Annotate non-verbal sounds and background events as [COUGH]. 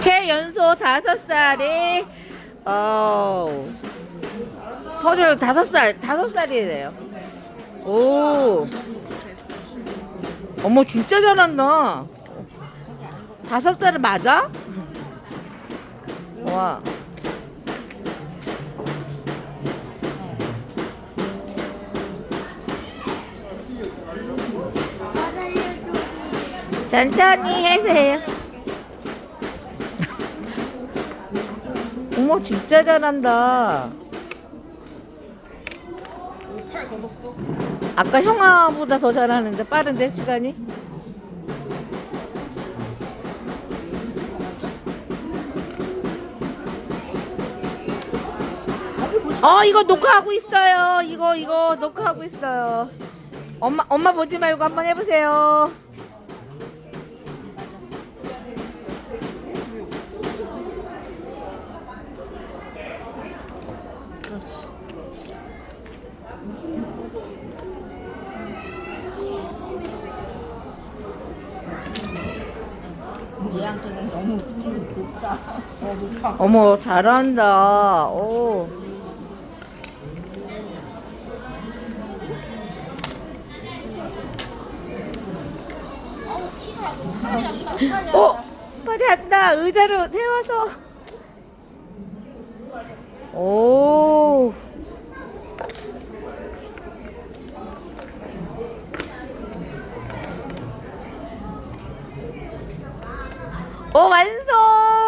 최연소 다섯 살이 어 퍼즐 다섯 살 다섯 살이래요. 오 어머 진짜 잘한다. 다섯 살은 맞아? 와. 천천히 해세요. 어머 진짜 잘한다. 팔 걷었어? 아까 형아보다 더 잘하는데 빠른데 시간이? 어 이거 녹화하고 있어요. 이거 이거 녹화하고 있어요. 엄마 엄마 보지 말고 한번 해보세요. 얘한테는 너무 좀 높다. [LAUGHS] 어 어머 잘한다. 오. 어 팔이 안다 의자로 세워서. 오. 오 완성!